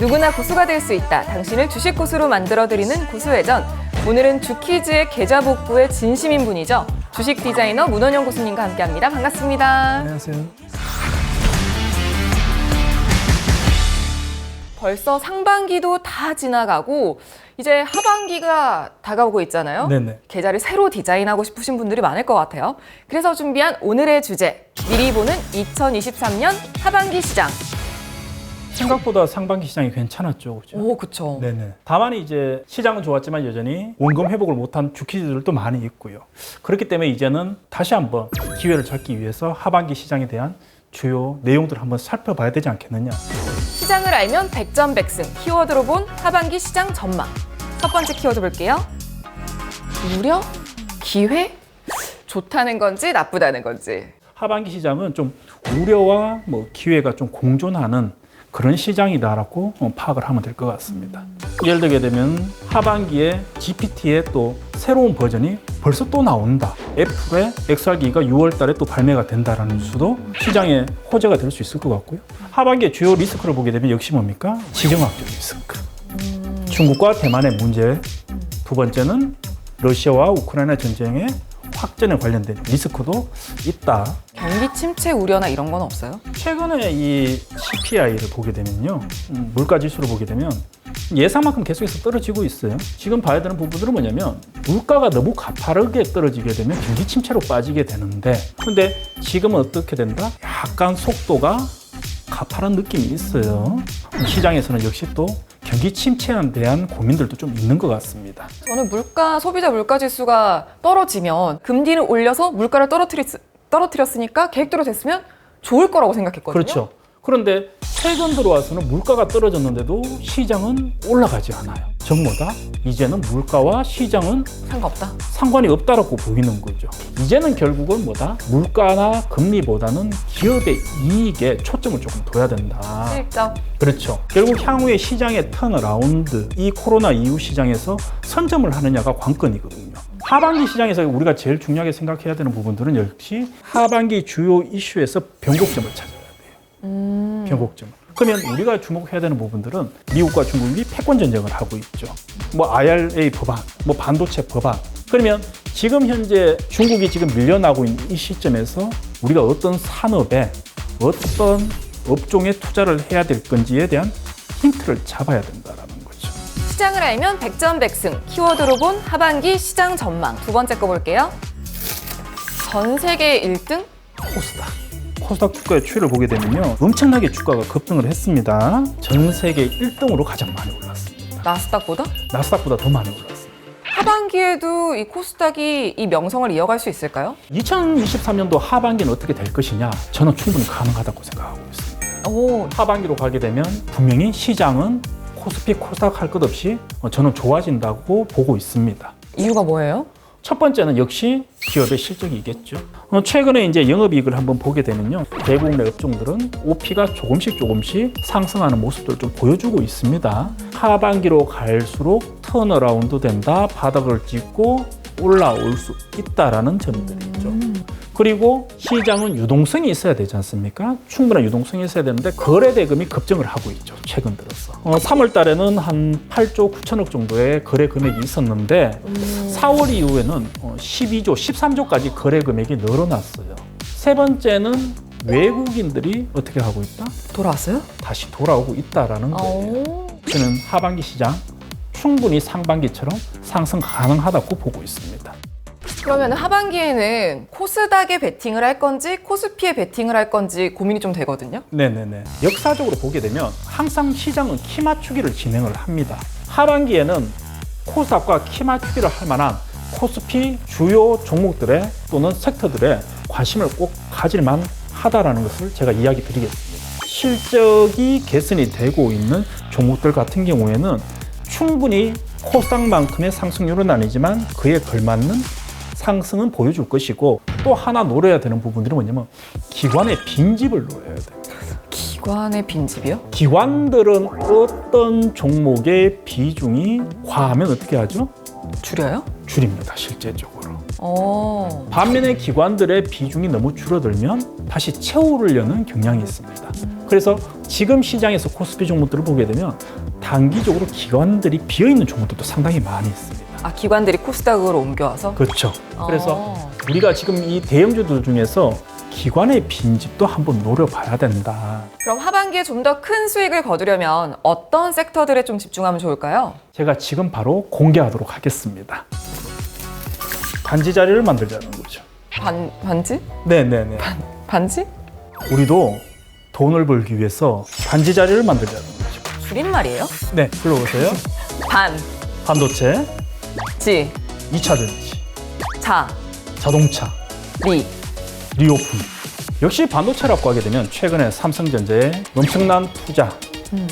누구나 고수가 될 수 있다. 당신을 주식 고수로 만들어드리는 고수회전. 오늘은 주키즈의 계좌 복구에 진심인 분이죠. 주식 디자이너 문원영 고수님과 함께합니다. 반갑습니다. 안녕하세요. 벌써 상반기도 다 지나가고 이제 하반기가 다가오고 있잖아요. 네네. 계좌를 새로 디자인하고 싶으신 분들이 많을 것 같아요. 그래서 준비한 오늘의 주제. 미리 보는 2023년 하반기 시장. 생각보다 상반기 시장이 괜찮았죠, 그렇죠? 오, 그쵸. 네네. 다만 이제 시장은 좋았지만 여전히 원금 회복을 못한 주키들도 많이 있고요. 그렇기 때문에 이제는 다시 한번 기회를 잡기 위해서 하반기 시장에 대한 주요 내용들을 한번 살펴봐야 되지 않겠느냐. 시장을 알면 백전백승. 키워드로 본 하반기 시장 전망. 첫 번째 키워드 볼게요. 우려? 기회? 좋다는 건지 나쁘다는 건지. 하반기 시장은 좀 우려와 뭐 기회가 좀 공존하는 그런 시장이다라고 어, 파악을 하면 될 것 같습니다. 예를 들게 되면 하반기에 GPT의 또 새로운 버전이 벌써 또 나온다. 애플의 XR 기기가 6월 달에 또 발매가 된다라는 뉴스도 시장의 호재가 될 수 있을 것 같고요. 하반기에 주요 리스크를 보게 되면 역시 뭡니까? 지정학적 리스크. 중국과 대만의 문제. 두 번째는 러시아와 우크라이나 전쟁의 확전에 관련된 리스크도 있다. 경기 침체 우려나 이런 건 없어요? 최근에 이 CPI를 보게 되면요. 음, 물가 지수를 보게 되면 예상만큼 계속해서 떨어지고 있어요. 지금 봐야 되는 부분들은 뭐냐면 물가가 너무 가파르게 떨어지게 되면 경기 침체로 빠지게 되는데 근데 지금은 어떻게 된다? 약간 속도가 가파른 느낌이 있어요. 시장에서는 역시 또 경기 침체에 대한 고민들도 좀 있는 것 같습니다. 저는 물가 소비자 물가 지수가 떨어지면 금리를 올려서 물가를 떨어뜨리, 떨어뜨렸으니까 계획대로 됐으면 좋을 거라고 생각했거든요. 그렇죠. 그런데 최근 들어와서는 물가가 떨어졌는데도 시장은 올라가지 않아요. 정모다 이제는 물가와 시장은 상관없다. 상관이 없다라고 보이는 거죠. 이제는 결국은 뭐다? 물가나 금리보다는 기업의 이익에 초점을 조금 둬야 된다. 실적. 그렇죠. 결국 향후의 시장의 턴어라운드, 이 코로나 이후 시장에서 선점을 하느냐가 관건이거든요. 하반기 시장에서 우리가 제일 중요하게 생각해야 되는 부분들은 역시 하반기 주요 이슈에서 변곡점을 찾아야 돼요. 음. 변곡점. 그러면 우리가 주목해야 되는 부분들은 미국과 중국이 패권 전쟁을 하고 있죠. 뭐 IRA 법안, 뭐 반도체 법안. 그러면 지금 현재 중국이 지금 밀려나고 있는 이 시점에서 우리가 어떤 산업에 어떤 업종에 투자를 해야 될 건지에 대한 힌트를 잡아야 거죠. 시장을 알면 백전백승. 키워드로 본 하반기 시장 전망. 두 번째 거 볼게요. 전 세계 1등? 코스닥. 코스닥 주가의 추이를 보게 되면요. 엄청나게 주가가 급등을 했습니다. 전 세계 1등으로 가장 많이 올랐습니다. 나스닥보다? 나스닥보다 더 많이 올랐습니다. 하반기에도 이 코스닥이 이 명성을 이어갈 수 있을까요? 2023년도 하반기는 어떻게 될 것이냐? 저는 충분히 가능하다고 생각하고 있습니다. 오, 하반기로 가게 되면 분명히 시장은 코스피, 코스닥 할 것 없이 어, 저는 좋아진다고 보고 있습니다. 이유가 뭐예요? 첫 번째는 역시 기업의 실적이겠죠. 어, 최근에 이제 영업이익을 한번 보게 되면요. 대부분 의 업종들은 OP가 조금씩 조금씩 상승하는 모습들을 좀 보여주고 있습니다. 하반기로 갈수록 턴어라운드 된다, 바닥을 찍고 올라올 수 있다라는 점들이죠. 그리고 시장은 유동성이 있어야 되지 않습니까? 충분한 유동성이 있어야 되는데 거래 대금이 급증을 하고 있죠. 최근 들어서. 어, 3월 달에는 한 8조 9천억 정도의 거래 금액이 있었는데 4월 이후에는 어, 12조, 13조까지 거래 금액이 늘어났어요. 세 번째는 외국인들이 어떻게 하고 있다? 돌아왔어요? 다시 돌아오고 있다라는 거예요. 오. 저는 하반기 시장 충분히 상반기처럼 상승 가능하다고 보고 있습니다. 그러면 하반기에는 코스닥에 베팅을 할 건지 코스피에 베팅을 할 건지 고민이 좀 되거든요. 네네네. 역사적으로 보게 되면 항상 시장은 키 맞추기를 진행을 합니다. 하반기에는 코스닥과 키 맞추기를 할 만한 코스피 주요 종목들의 또는 섹터들의 관심을 꼭 가질만 하다라는 것을 제가 이야기 드리겠습니다. 실적이 개선이 되고 있는 종목들 같은 경우에는 충분히 코스닥만큼의 상승률은 아니지만 그에 걸맞는 상승은 보여줄 것이고 또 하나 노려야 되는 부분들은 뭐냐면 기관의 빈집을 노려야 돼요. 기관의 빈집이요? 기관들은 어떤 종목의 비중이 과하면 어떻게 하죠? 줄여요? 줄입니다, 실제적으로. 어. 반면에 기관들의 비중이 너무 줄어들면 다시 채우려는 경향이 있습니다. 그래서 지금 시장에서 코스피 종목들을 보게 되면 단기적으로 기관들이 비어 있는 종목들도 상당히 많이 있습니다. 아 기관들이 코스닥으로 옮겨와서. 그렇죠. 그래서 어. 우리가 지금 이 대형주들 중에서 기관의 빈집도 한번 노려봐야 된다. 그럼 하반기에 좀 더 큰 수익을 거두려면 어떤 섹터들에 좀 집중하면 좋을까요? 제가 지금 바로 공개하도록 하겠습니다. 단지 자리를 만들자는 거죠. 반 반지? 네네네. 반지? 우리도 돈을 벌기 위해서 단지 자리를 만들자는 거죠. 줄임말이에요? 네, 불러보세요. 반, 반도체, 지, 2차 전지, 자, 자동차, 리. 리오프. 역시 반도체라고 하게 되면 최근에 삼성전자의 엄청난 투자. 음.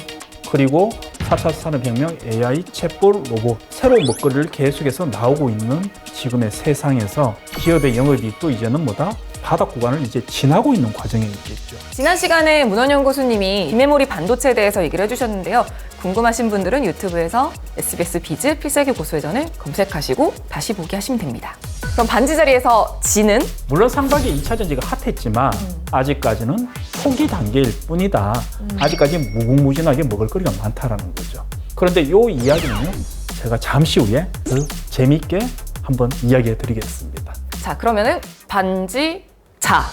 그리고 4차 산업혁명 AI 챗봇 로봇. 새로운 먹거리를 계속해서 나오고 있는 지금의 세상에서 기업의 영업이익도 이제는 뭐다 바닥 구간을 이제 지나고 있는 과정에 있겠죠. 지난 시간에 문원영 교수님이 비메모리 반도체에 대해서 얘기를 해주셨는데요. 궁금하신 분들은 유튜브에서 SBS 비즈 필살기 고수회전을 검색하시고 다시 보기 하시면 됩니다. 그럼 반지 자리에서 지는 물론 상반기 2차 전지가 핫했지만 아직까지는 초기 단계일 뿐이다. 아직까지 무궁무진하게 먹을 거리가 많다라는 거죠. 그런데 이 이야기는요, 제가 잠시 후에 더 재미있게 한번 이야기해 드리겠습니다. 자 그러면은 반지 자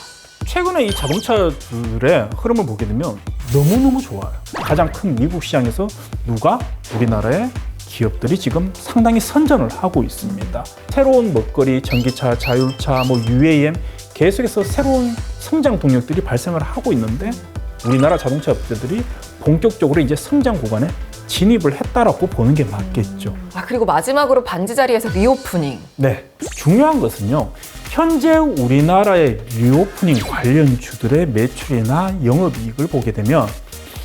최근에 이 자동차들의 흐름을 보게 되면 너무너무 좋아요. 가장 큰 미국 시장에서 누가 우리나라의 기업들이 지금 상당히 선전을 하고 있습니다. 새로운 먹거리, 전기차, 자율차, 뭐 UAM 계속해서 새로운 성장 동력들이 발생을 하고 있는데 우리나라 자동차 업체들이 본격적으로 이제 성장 구간에 진입을 했다라고 보는 게 맞겠죠. 아 그리고 마지막으로 반지 자리에서 리오프닝 네. 중요한 것은요. 현재 우리나라의 리오프닝 관련주들의 매출이나 영업이익을 보게 되면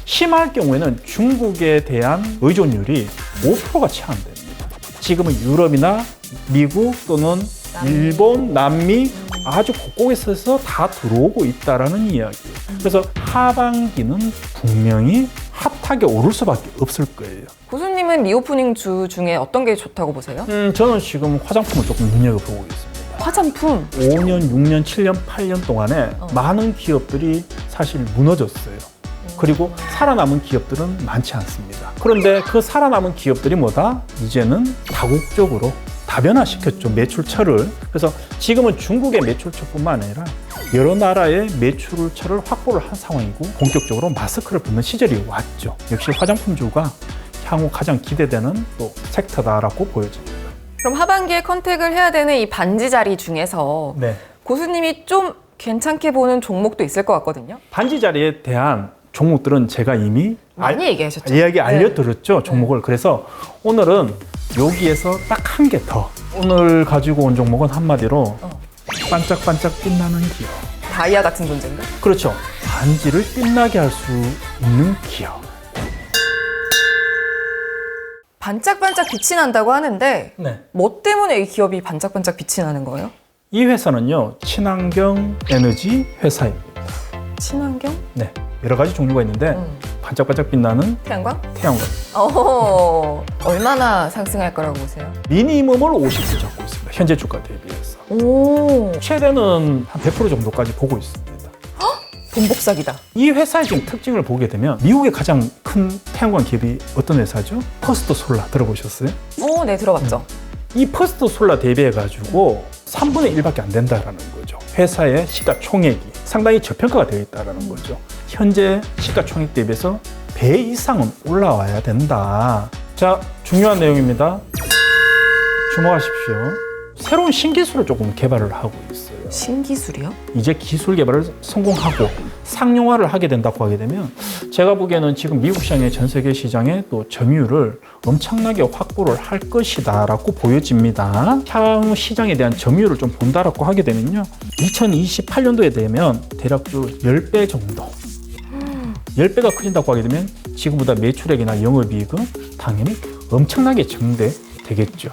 심할 경우에는 중국에 대한 의존율이 5%가 채 안 됩니다. 지금은 유럽이나 미국 또는 일본, 남미 아주 곳곳에서 다 들어오고 있다라는 이야기예요. 그래서 하반기는 분명히 핫하게 오를 수밖에 없을 거예요. 교수님은 리오프닝 주 중에 어떤 게 좋다고 보세요? 음, 저는 지금 화장품을 조금 눈여겨보고 있습니다. 화장품 5년, 6년, 7년, 8년 동안에 어. 많은 기업들이 사실 무너졌어요. 그리고 살아남은 기업들은 많지 않습니다. 그런데 그 살아남은 기업들이 뭐다? 이제는 다국적으로 다변화시켰죠, 매출처를. 그래서 지금은 중국의 매출처뿐만 아니라 여러 나라의 매출처를 확보를 한 상황이고 본격적으로 마스크를 벗는 시절이 왔죠. 역시 화장품주가 향후 가장 기대되는 또 섹터다라고 보여집니다. 그럼 하반기에 컨택을 해야 되는 이 반지 자리 중에서 네. 고수님이 좀 괜찮게 보는 종목도 있을 것 같거든요. 반지 자리에 대한 종목들은 제가 이미 알- 많이 얘기하셨죠. 이야기 알려드렸죠 종목을 그래서 오늘은 여기에서 딱 한 개 더 오늘 가지고 온 종목은 한마디로 어. 반짝반짝 빛나는 기업 다이아 같은 존재인가? 그렇죠 반지를 빛나게 할 수 있는 기업 반짝반짝 빛이 난다고 하는데 네. 뭐 때문에 이 기업이 반짝반짝 빛이 나는 거예요? 이 회사는요 친환경 에너지 회사입니다 친환경? 네 여러 가지 종류가 있는데 음. 반짝반짝 빛나는 태양광? 태양광 어 얼마나 상승할 거라고 보세요? 미니멈을 50도 잡고 있습니다 현재 주가 대비해서 오 최대는 한 100% 정도까지 보고 있습니다 돈복사기다. 이 회사의 지금 특징을 보게 되면 미국의 가장 큰 태양광 기업이 어떤 회사죠? 퍼스트 솔라 들어보셨어요? 오네 들어봤죠. 이 퍼스트 솔라 대비해 가지고 3분의 1밖에 안 된다라는 거죠. 회사의 시가총액이 상당히 저평가가 되어 있다라는 거죠. 현재 시가총액 대비해서 배 이상은 올라와야 된다. 자, 중요한 내용입니다. 주목하십시오. 새로운 신기술을 조금 개발을 하고 있어요. 신기술이요? 이제 기술 개발을 성공하고 상용화를 하게 된다고 하게 되면 제가 보기에는 지금 미국 시장의 전 세계 시장의 또 점유율을 엄청나게 확보를 할 것이다라고 보여집니다. 향후 시장에 대한 점유율을 좀 본다라고 하게 되면요. 2028년도에 되면 대략적으로 10배 정도 10배가 커진다고 하게 되면 지금보다 매출액이나 영업이익은 당연히 엄청나게 증대되겠죠.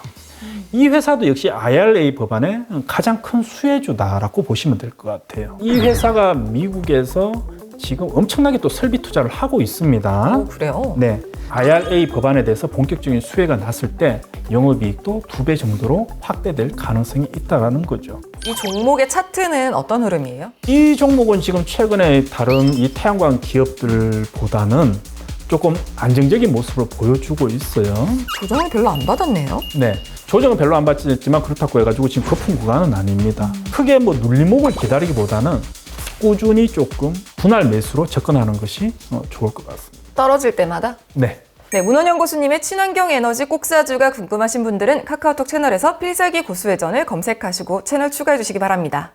이 회사도 역시 IRA 법안의 가장 큰 수혜주다라고 보시면 될 것 같아요. 이 회사가 미국에서 지금 엄청나게 또 설비 투자를 하고 있습니다. 오 그래요? 네. IRA 법안에 대해서 본격적인 수혜가 났을 때 영업이익도 두 배 정도로 확대될 가능성이 있다라는 거죠. 이 종목의 차트는 어떤 흐름이에요? 이 종목은 지금 최근에 다른 이 태양광 기업들보다는 조금 안정적인 모습을 보여주고 있어요. 조정을 별로 안 받았네요. 네. 조정은 별로 안 받지만 그렇다고 해가지고 지금 거품 구간은 아닙니다. 크게 뭐 눌림목을 기다리기보다는 꾸준히 조금 분할 매수로 접근하는 것이 어, 좋을 것 같습니다. 떨어질 때마다? 네. 네, 문원영 고수님의 친환경 에너지 꼭사주가 궁금하신 분들은 카카오톡 채널에서 필살기 고수회전을 검색하시고 채널 추가해 주시기 바랍니다.